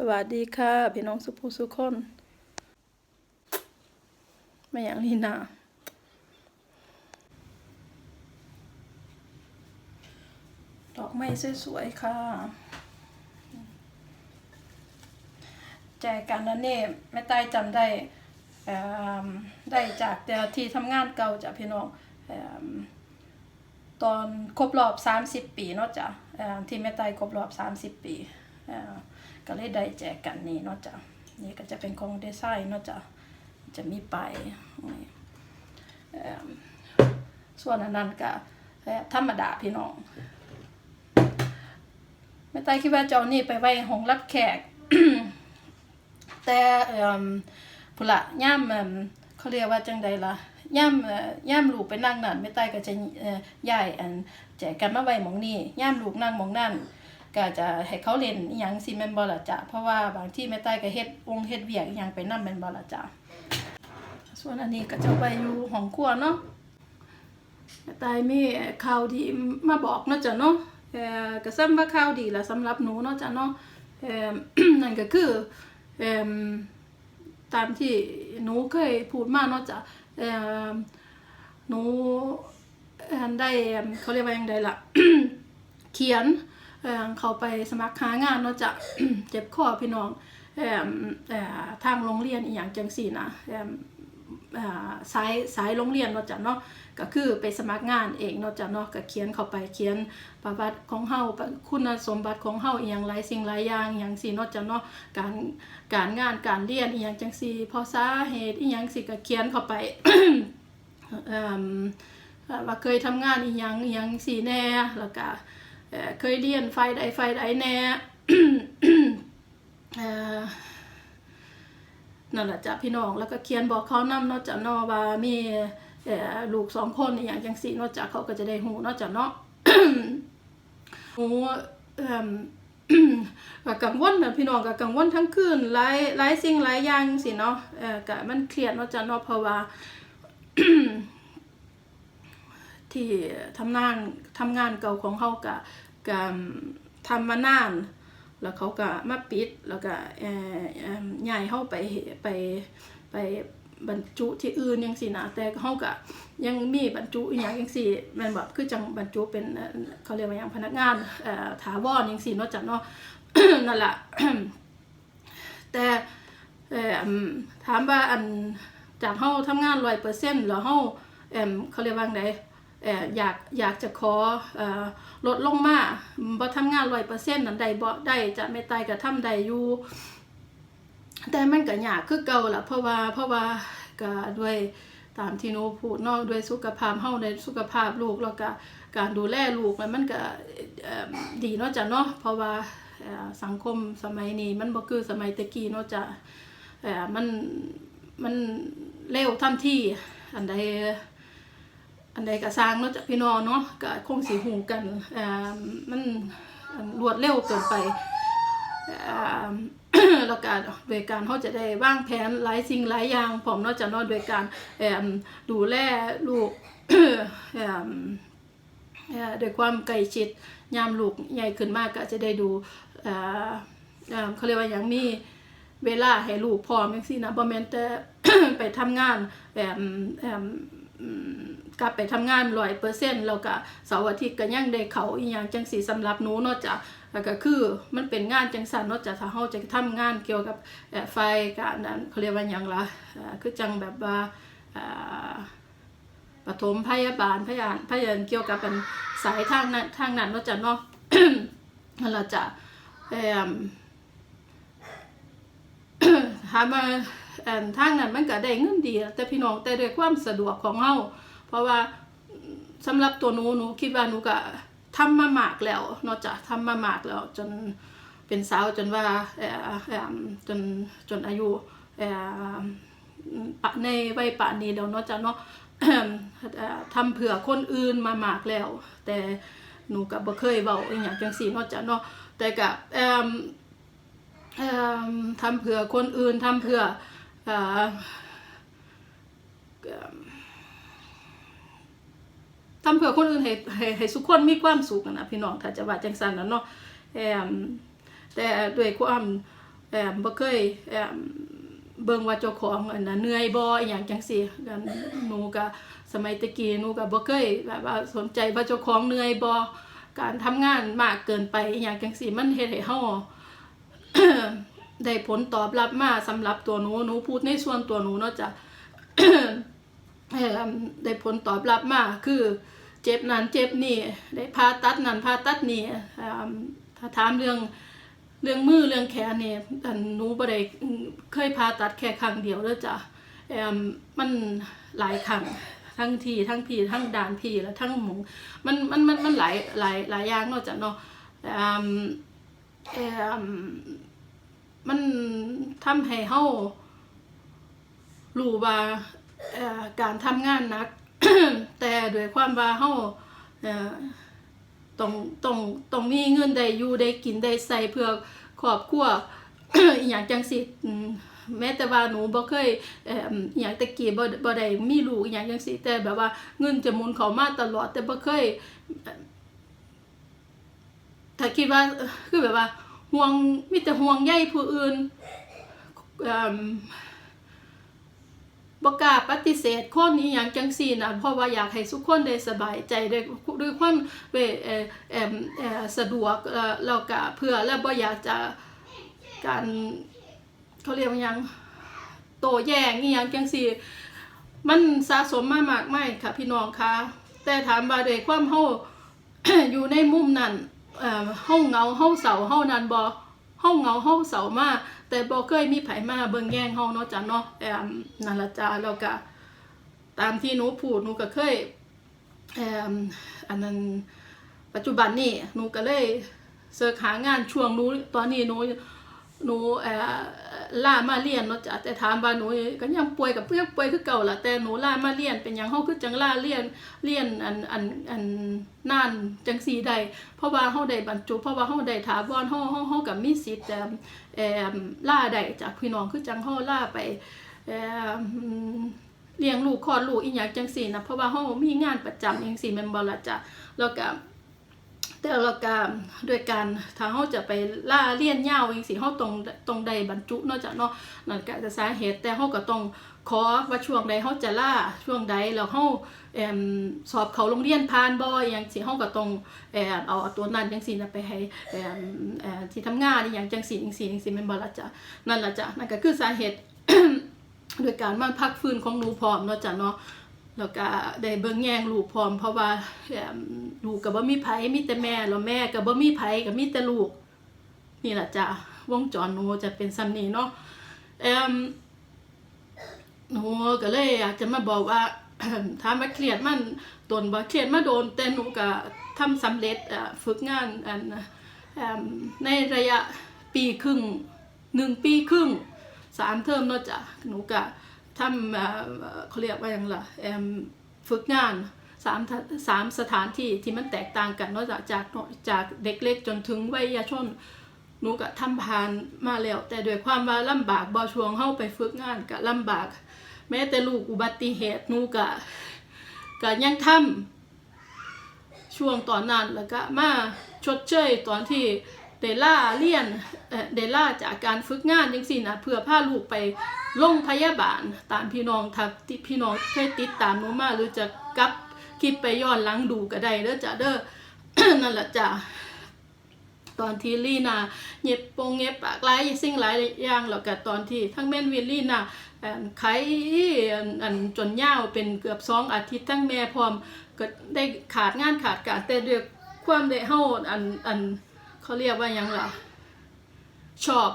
สวัสดีค่ะพี่น้องสุภูสุคนไม่อย่างนี้นะดอกไม้สวยๆค่ะ แจกันนั่นนี่แม่ใต้จำได้ได้จากแต่ที่ทำงานเก่าจากพี่น้องตอนครบรอบ 30 ปีเนาะจ้ะที่แม่ใต้ครบรอบ 30 ปีอ ก็เลยได้แจกกันนี่เนาะจ้ะนี่ก็จะเป็นของดีไซน์เนาะจ้ะจะมีไปส่วนนั้นก็ธรรมดาพี่น้องแม่ใต้คิดว่าจะเอานี่ไปไว้ห้องรับแขก แต่เอ่อพุ่นละย่ามเขาเรียกว่าจังใดล่ะย่ามย่ามลูกไปนั่งนั่นแม่ใต้ก็จะเอ่อย่ายอันแจกกันมาไว้หมองนี้ย่ามลูกนั่งหมองนั่น ก็จะให้เขาเล่นอีหยังสิแมนบ่ล่ะจ้ะเพราะว่าบางที่แม่ใต้ก็เฮ็ดวงเฮ็ดเวียกอีหยังไปนำแม่นบ่ล่ะจ้ะส่วนอันนี้ก็จะไว้อยู่ห้องครัวเนาะแม่ใต้มีข่าวดีมาบอกเนาะจ้ะเนาะเอ่อก็ซ้ำว่าข่าวดีละสำหรับหนูเนาะจ้ะเนาะเอ่อนั่นก็คือเอิ่มตามที่หนูเคยพูดมาเนาะจ้ะเอิ่มหนูได้เขาเรียกว่าย่างไรล่ะเขียน เขาไปสมัครหางานเนาะจะเจ็บคอพี่น้องเอิ่มเอ่อทางโรงเรียนอีหยังจังสี่นะเอิ่มสายสายโรงเรียนเนาะจ้ะเนาะก็คือไปสมัครงานเองเนาะจ้ะเนาะก็เขียนเข้าไปเขียนประวัติของเฮาคุณสมบัติของเฮาอีหยังหลายสิ่งหลายอย่างอหย่างสิเนาะจ้ะเนาะการการงานการเรียนอีหยังจังซี่พอสาเหตุอีหยังสิก็เขียนเข้าไปเอิ่มว่าเคยทำงานอีหยังอีหยังสิแน่แล้วก็ เคยเรียนไฟใดไฟใดแน่เอ่อนั่นแหละจ้ะพี่น้องแล้วก็เขียนบอกเขานำเนาะจ้ะเนาะว่ามีลูกสองคนอย่างจังสี่เนาะจ้ะเขาก็จะได้หูเนาะจ้ะเนาะหูก็กังวลนะพี่น้องก็กังวลทั้งคืนหลายหลายสิ่งหลายอย่างสิเนาะเออก็มันเครียดเนาะจ้ะเนาะเพราะว่า ที่ทำงานทำงานเก่าของเขาก็ก็ทำมานาน แล้วเขาก็มาปิดแล้วก็เอ่อเอิ่มย้ายเขาไปไปไปบรรจุที่อื่นยังสินะแต่เขาก็ยังมีบรรจุอย่างยังสิม่นแบบคือจังบรรจุเป็นเขาเรียกว่าอย่างพนักงานถาวรยังสินาะจ้ะเนาะนั่นแหละแต่ถามว่าอันจากเฮาทำงานร้อยเปอร์เซ็นต์แล้วเฮาเอ่มเขาเรียกว่าไง อยากอยากจะขออลดลงมาบ่ทำงานร้อยเปอร์เซ็นต์นั้นได้บ่ได้จะไม่ตายก็ทำได้อยู่แต่มันก็ยากคือเก่าละเพราะว่าเพราะว่าก็ด้วยตามที่หนูพูดนาะด้วยสุขภาพเฮาในสุขภาพลูกแล้วก็การดูแลลูกมันมันก็ดีเนาะจ้ะเนาะเพราะว่าสังคมสมัยนี้มันบ่คือสมัยตะกี้เนาะจ้ะมันมันเร็วทันทีอันใด อันใดก็สร้างเนาะจ้ะพี่น้องเนาะก็คงสิฮู้กันอ่อมันรวดเร็วเกินไปอาแล้วก็โดยการเขาจะได้วางแผนหลายสิ่งหลายอย่างพร้อมเนอกจากนอกโดยการดูแลลูกด้วยความใกล้ชิดยามลูกใหญ่ขึ้นมากก็จะได้ดูเขาเรียกว่าอย่างมีเวลาให้ลูกพร้อมจังซี่นะบ่แมนแต่ไปทำงานเอ่มเอ่มอืม กลับไปทำงานร้อยเปอร์เซ็นต์แล้วก็เสาร์อาทิตย์ก็ยังได้เขาอีหยังจังสีสำหรับหนูเนาะจ้ะแล้วก็คือมันเป็นงานจังสันเนาะจ้ะถ้าเฮาจะทำงานเกี่ยวกับเอ่อไฟการนั้นเขาเรียกว่าหยังล่ะคือจังแบบว่าปฐมพยาบาลพยาบาลพยาบาลเกี่ยวกับเป็นสายทางนั้นทางนั้นเนาะจ้ะเนาะนั่นล่ะจ้ะเอ่อถามาทางนั้นมันก็ได้เงินดี แต่พี่น้องแต่ด้วยความสะดวกของเฮา เพราะว่าสำหรับตัวหนูหนูคิดว่าหนูก็ทำมามากแล้วนอกจากทำมามากแล้วจนเป็นสาวจนว่าเออจนจนอายุเออปะในวัยป่านนี้แล้วนาะจ้ะเนาะเอ่อทำเผื่อคนอื่นมามากแล้ว แต่หนูก็บบ่เคยเว้าอีหยังจังซี่นาะจ้ะเนาะแต่ก็เอ่อเอ่อทำเผื่อคนอื่นทำเผื่ออ่อเอิ่ม ทำเผื่อคนอื่นให้ให้ให้สุขคนมีความสุขนะพี่น้องถ้าจะว่าจังสันนะเนาะแอมแต่ด้วยความแอมบ่เคยแอมเบิ่งว่าเจ้าของอันน่ะเหนื่อยบ่อหย่างจังซี่กันหนูก็สมัยตะกี้หนูก็บ่เคยแบบว่าสนใจว่าเจ้าของเหนื่อยบ่การทำงานมากเกินไปอหย่างจังซี่มันเฮ็ดให้เฮาได้ผลตอบรับมาสำหรับตัวหนูหนูพูดในส่วนตัวหนูเนาะจ้ะได้ผลตอบรับมาคือ เจ็บนั้นเจ็บนี่ ได้ผ่าตัดนั้นผ่าตัดนี่ถ้าถามเรื่องเรื่องมือเรื่องแขนเนี่อันหนูบ่ได้เคยผ่าตัดแค่ครั้งเดียวเด้อจ้ะเอ่อมันหลายครั้งทั้งทีทั้งพีทั้งด่านพีแล้วทั้งหมูมันมันมันมันหลายหลายหลายอย่างเนาะจ้ะเนาะอ่าเอ่อมันทำให้เฮารู้ว่าการทำงานนัก แต่ด้วยความว่าเฮาต้องต้องต้องมีเงินได้อยู่ได้กินได้ใส่เพื่อครอบครัวอหย่างจังสิแม้แต่ว่าหนูบ่เคยเอ่ออหย่างตะกี้บ่บ่ได้มีลูกอหย่างจังสิแต่แบบว่าเงินจะหมุนเข้ามาตลอด แต่บ่เคยถ้าคิดว่าคือแบบว่าห่วงมีแต่ห่วงใยผู้อื่นเอิ่ม บกล้าปฏิเสธคนนี้อย่างจังซี่นะเพราะว่าอยากให้ทุกคนได้สบายใจด้วยด้วยความเวเอเอเอสะดวกเอ่อแล้วก็เพื่อและบ่อยากจะการเขาเรียกว่ายังโตแย้งอีหยังจังซี่ มันสะสมมามากมายค่ะพี่น้องคะแต่ถามว่าด้วยความเฮาอยู่ในมุมนั้นเอ่อเฮาเงาเฮาเศร้าเฮานั้นบ่เฮาเงาเฮาเศร้ามา แต่บอกเคยมีไผมาเบิ่งแย่งเฮาเนาะจ้ะเนาะแอมนั่นละจ้าแล้วก็ตามที่หนูพูดหนูก็เคยแอมอันนั้นปัจจุบันนี่หนูก็เลยเสิร์ชหางานช่วงหนูตอนนี้หนู หนูเอ่อล่ามาเรียนเนาะจ้ะแต่ถามว่าหนูก็ยังป่วยกับเพื่อนป่วยคือเก่าล่ะแต่หนูล่ามาเรียนเป็นหยังเฮาคือจังล่าเรียนเรียนอันอันอันนานจังซี่ได้เพราะว่าเฮาได้บรรจุ เพราะว่าเฮาได้ถาวรเฮาเฮาเฮาก็มีสิทธิ์แต่เอ่อล่าได้จากพี่น้องคือจังเฮาล่าไปเอ่อเลี้ยงลูกคลอดลูกอีหยังจังซี่นะเพราะว่าเฮามีงานประจำจังซี่แม่นบ่ล่ะจ้ะแล้วก็ แต่เราก็โดยการถ้าเขาจะไปล่าเลี่ยนยาวเองสิเขาตรงตรงใดบรรจุนอกจากเนาะนั่นก็จะสาเหตุแต่เขาก็ต้องขอว่าช่วงใดเขาจะล่าช่วงใดแล้วเขาเอสอบเขาโรงเรียนผ่านบอยอย่างสิเขาก็ต้องเอ่อเอาตัวนั้นจังสินะไปให้เอ่อเอ่อที่ทำงานอย่างจังสิจังสิจังสิแม่นบ่ล่ะจ้ะนั่นละจ้ะนั่นก็คือสาเหตุโดยการมาพักฟื้นของหนูพร้อมเนาะจ้ะเนาะ แล้วก็ได้เบิ่งแย่งลูกพร้อมเพราะว่าลูกก็บ่มีไผมีแต่แม่แล้วแม่ก็บ่มีไผก็มีแต่ลูก นี่แหละจ้ะวงจรหนูจะเป็นซ้ำนี้เนาะเอ่มหนูก็เลยอยากจะมาบอกว่าถามว่าเครียดมันตนบ่เครียดมาโดนแต่หนูก็ทำสำเร็จฝึกงานอันในระยะปีครึ่งหนึ่งปีครึ่งสามเทอมเนาะจ้ะหนูก็ ทำเอ่อเขาเรียกว่าหยังล่ะฝึกงานสามสามสถานที่ที่มันแตกต่างกันนาะจากจากจากเด็กเล็กจนถึงวัยชนหนูก็ทำผ่านมาแล้ว แต่ด้วยความว่าลำบากบ่ช่วงเฮาไปฝึกงานก็ลำบาก แม้แต่ลูกอุบัติเหตุหนูก็ก็ยังทำช่วงตอนนั้นแล้วก็มาชดเชยตอนที่ เดล่าเรียนเดล่าจากการฝึกงานจังซี่นะเพื่อพาลูกไปโรงพยาบาลตามพี่น้องทักที่พี่น้องเคยติดตามหนูมาหรือจะกลับคลิปไปย้อนหลังดูก็ได้เด้อจ้ะเด้อนั่นแหละจ้ะตอนที่ลีนาเย็บปงเย็บปากหลายสิ่งหลายอย่างแล้วก็ตอนที่ทั้งแม่นวิลลีนาอันไขอันอันจนยาวเป็นเกือบสองอาทิตย์ทั้งแม่พร้อมก็ได้ขาดงานขาดการแต่ด้วยความได้เฮาอันอัน เขาเรียกว่ายังล่ะ ชอบ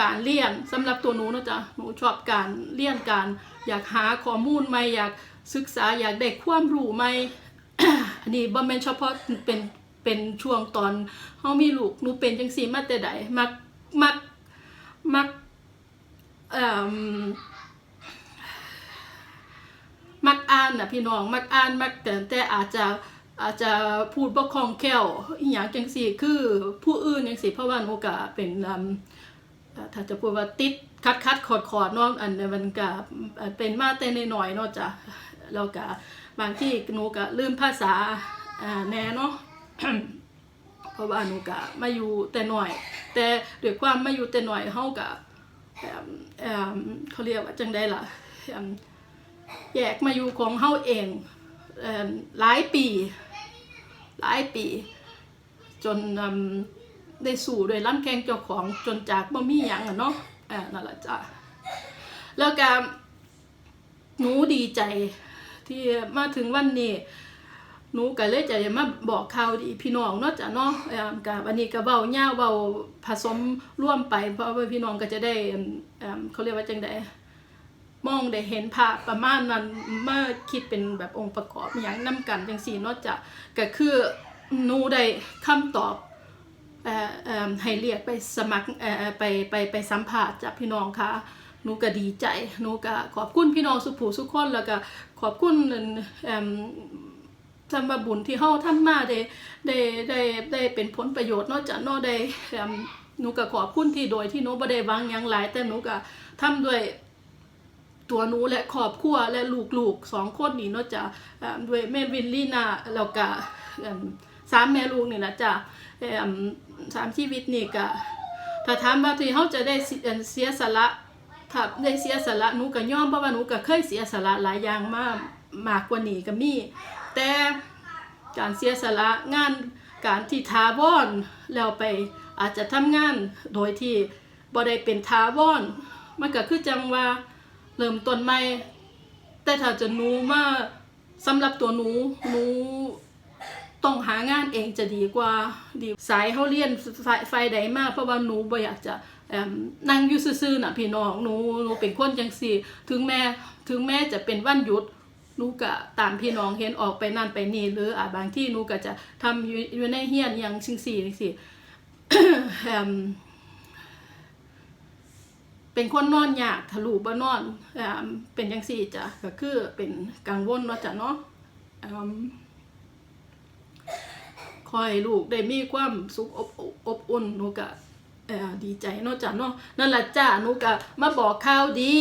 การเรียนสำหรับตัวหนูนะจ๊ะหนูชอบการเรียนการ อยากหาข้อมูลใหม่อยากศึกษาอยากได้ความรู้ใหม่อันนี้บ่แม่นเฉพาะเป็นเป็นช่วงตอนเฮามีลูกหนูเป็นจังซี่มาแต่ใดมักมักมักเอ่อมักอ่านนะพี่น้อง มักอ่านมักแต่แต่อาจจะ อาจจะพูดบ่คล่องแคล่วอีหยังจังซี่คือผู้อื่นจังซี่เพราะว่าหนูก็เป็นอืมเอ่อถ้าจะพูดว่าติดคัดคัดขอดขอดเนาะอันมันก็เป็นมาแต่น้อยเนาะจ้ะแล้วก็บางที่หนูก็ลืมภาษาอ่าแน่เนาะเพราะว่าหนูก็มาอยู่แต่หน้อย แต่ด้วยความมาอยู่แต่หน่อยเฮาก็เอิ่มเขาเรียกว่าจังได้ล่ะแยกมาอยู่ของเฮาเองหลายปี หลายปี จนได้สู่ด้วยร่ำแกงเจ้าของจนจากบ่มีหยังอะเนาะอ่านั่นแหละจ้ะแล้วก็หนูดีใจที่มาถึงวันนี้หนูก็เลยจะมาบอกข่าวดีพี่น้องเนาะจ้ะเนาะอ่อกับวันนี้ก็เว้าย่าเว้าผสมร่วมไปเพราะว่าพี่น้องก็จะได้เอิ่มเอิ่มเขาเรียกว่าจังได มองได้เห็นภาพประมาณนั้นมาคิดเป็นแบบองค์ประกอบอย่างนํกันจังซี่นาะจ้ะก็คือหนูได้คำตอบให้เรียกไปสมัครไปไปไปสัมภาษณ์จากพี่น้องค่ะหนูก็ดีใจหนูก็ขอบคุณพี่น้องสุผู้สุขคนแล้วก็ขอบคุณเอิ่มทำมาบุญที่เฮาทำมาได้ได้ได้ได้เป็นผลประโยชน์นอกจากนอกได้หนูก็ขอบคุณที่โดยที่หนูบ่ได้วังยังหลายแต่หนูก็ทำด้วย ตัวหนูและครอบครัวและลูกๆสองคนนี่เนอกจากเอิ่มด้วยแม่วินลี่นาแล้วก็สามแม่ลูกนี่นะจ้ะสามชีวิตนี่ก็ถ้าถามว่าที่เฮาจะได้เสียสละถ้าได้เสียสละหนูก็ย่อมเพราะว่าหนูก็เคยเสียสละหลายอย่างมากมากกว่านี้ก็มี แต่การเสียสละงานการที่ทาวอนแล้วไปอาจจะทำงานโดยที่บ่ได้เป็นทาวอนมันก็คือจังว่า เริ่มต้นใหม่ แต่ถ้าจะหนูมาสำหรับตัวหนูหนูต้องหางานเองจะดีกว่าดีสายเขาเรียนไฟไฟใดมากเพราะว่าหนูบ่อยากจะนั่งอยู่ซื่อๆน่ะพี่น้องหนูหนูเป็นคนจังซี่ ถึงแม้ถึงแม้จะเป็นวันหยุดหนูก็ตามพี่น้องเห็นออกไปนั่นไปนี่หรืออาจบางที่หนูก็จะทำอยู่อยู่ในเฮียนอย่างชิงสี่สิ เป็นคนนอนยากทะลุบ่นอนเป็นจังสี่จ้ะก็คือเป็นกังวลเนาะจ้ะเนาะคอยลูกได้มีความสุขอบอบอุ่นหนูก็ดีใจเนาะจ้ะเนาะนั่นแหละจ้าหนูก็มาบอกข่าวดี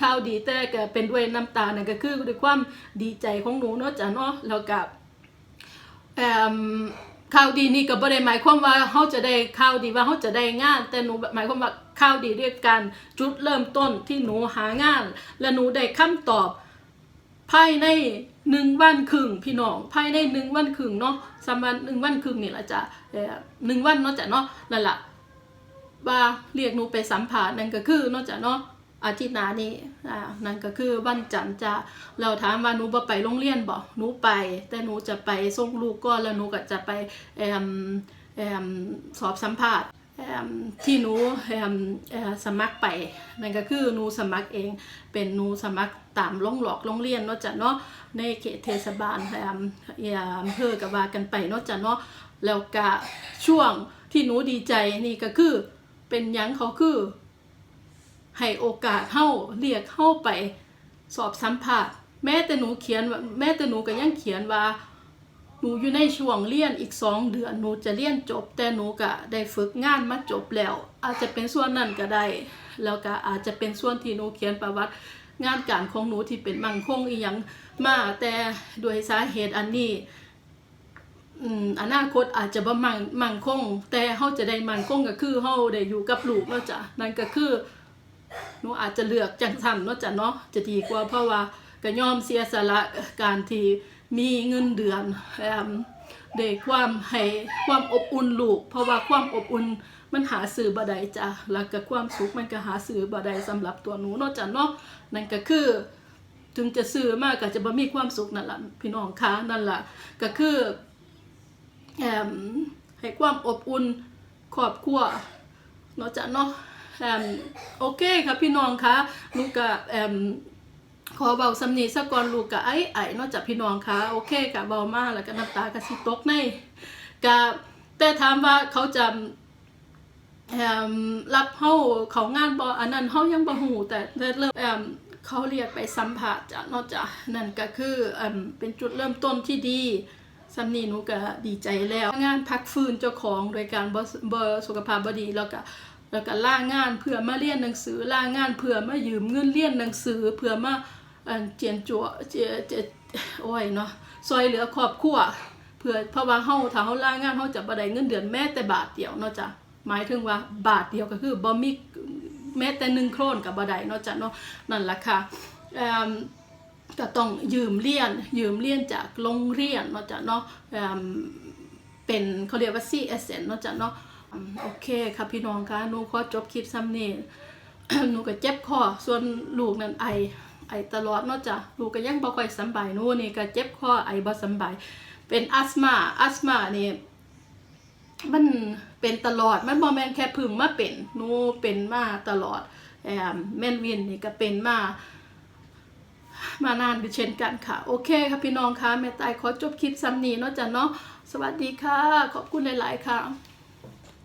ข่าวดีแต่ก็เป็นด้วยน้ำตานั่นก็คือด้วยความดีใจของหนูเนาะจ้ะเนาะแล้วก็เอ่มข่าวดีนี่ก็บ่ได้หมายความว่าเฮาจะได้ข่าวดีว่าเฮาจะได้งาน แต่หนูหมายความว่า ข่าวดีด้วยการจุดเริ่มต้นที่หนูหางาน และหนูได้คำตอบ ภายในหนึ่งวันครึ่งพี่น้องภายในหนึ่งวันครึ่งเนาะสามวันหนึ่งวันครึ่งนี่แหละจ้ะเออหนึ่งวันเนาะจ้ะเนาะนั่นแหละว่าเรียกหนูไปสัมภาษณ์นั่นก็คือเนาะจ้ะเนาะอาทิตย์หน้านี้อ่านั่นก็คือวันจันทร์จ้ะเราถามว่าหนูบ่ไปโรงเรียนบ่หนูไป แต่หนูจะไปส่งลูกก่อนแล้วหนูก็จะไปเอ่มเอ่มสอบสัมภาษณ์ ที่หนูสมัครไปนั่นก็คือหนูสมัครเองเป็นหนูสมัครตามโรงหลอกโรงเรียนเนาะจ้ะเนาะในเขตเทศบาลอำเภอก็ว่ากันไปเนาะจ้ะเนาะแล้วก็ช่วงที่หนูดีใจนี่ก็คือเป็นยังเขาคือให้โอกาสเฮาเรียกเฮาไปสอบสัมภาษณ์แม้แต่หนูเขียนแม้แต่หนูก็ยังเขียนว่า หนูอยู่ในช่วงเรียนอีกสองเดือนหนูจะเรียนจบ แต่หนูก็ได้ฝึกงานมาจบแล้ว อาจจะเป็นส่วนนั้นก็ได้ แล้วก็อาจจะเป็นส่วนที่หนูเขียนประวัติงานการของหนูที่เป็นมั่งคงอีหยังมาแต่ด้วยสาเหตุอันนี้อมอนาคตอาจจะบ่มั่งมั่งคง แต่เฮาจะได้มั่งคงก็คือเฮาได้อยู่กับลูกเนาะจ้ะนั่นก็คือหนูอาจจะเลือกจังซั่นเนาะจ้ะเนาะจะดีกว่าเพราะว่าก็ยอมเสียสละการที่ มีเงินเดือนแอมได้ความให้ความอบอุ่นลูก เพราะว่าความอบอุ่นมันหาซื้อบ่ได้จ้ะแล้วก็ความสุขมันก็หาซื้อบ่ได้สำหรับตัวหนูนาะจ้ะเนาะนั่นก็คือ ถึงจะซื้อมากก็จะบ่มีความสุขนั่นแหละพี่น้องคะนั่นแหละก็คือแอมให้ความอบอุ่นครอบครัวนาะจ้ะเนาะแอมโอเคครับพี่น้องคะลูกก็แอม ขอเบาสำนีสะก่อนลูกก็ไอ้ไอ้นอกจากพี่น้องคะโอเคกะเบามาแล้วก็น้ำตาก็สิตกในกะแต่ถามว่าเขาจะรับเฮาเขางานบ่อันนั้นเฮายังบ่ฮู้แต่เริ่มเขาเรียกไปสัมภาษณ์จ้ะนาะจ้ะนั่นก็คืออเป็นจุดเริ่มต้นที่ดีสำนีหนูก็ดีใจแล้ว งานพักฟื้นเจ้าของโดยการบ่บ่สุขภาพบ่ดีแล้วก็ แล้วก็ล่างานเพื่อมาเรียนหนังสือล่างานเพื่อมายืมเงินเรียนหนังสือเพื่อมาเจียนจั่วเจเจโอ้ยเนาะซอยเหลือครอบครัวเพื่อเพราะว่าเฮาถ้าเฮาล่างานเฮาจะบ่ได้เงินเดือนแม้แต่บาทเดียวเนาะจ้ะหมายถึงว่าบาทเดียวก็คือบ่มีแม้แต่หนึ่งโครนกับบ่ได้เนาะจ้ะเนาะนั่นล่ะค่ะเอิ่มก็ต้องยืมเรียน ยืมเรียนจากโรงเรียนเนาะจ้ะเนาะเป็นเขาเรียกว่า CSN เนาะจ้ะเนาะ โอเคค่ะพี่น้องคะหนูขอจบคลิปซ้ำนี้หนูก็เจ็บคอส่วนลูกนั่นไอไอตลอดเนาะจ้ะลูกก็ยังบ่ค่อยสบายหนูนี่ก็เจ็บคอไอบ่สบายเป็นอัสมาอัสมานี่มันเป็นตลอดมันบ่แม่นแค่พึ่งมาเป็นหนูเป็นมาตลอดแอมแม่นวินนี่ก็เป็นมามานานเช่นกันค่ะ โอเคค่ะพี่น้องคะแม่ตายขอจบคลิปซ้ำนี้เนาะจ้ะเนาะสวัสดีค่ะ ขอบคุณหลาย ๆ ค่ะ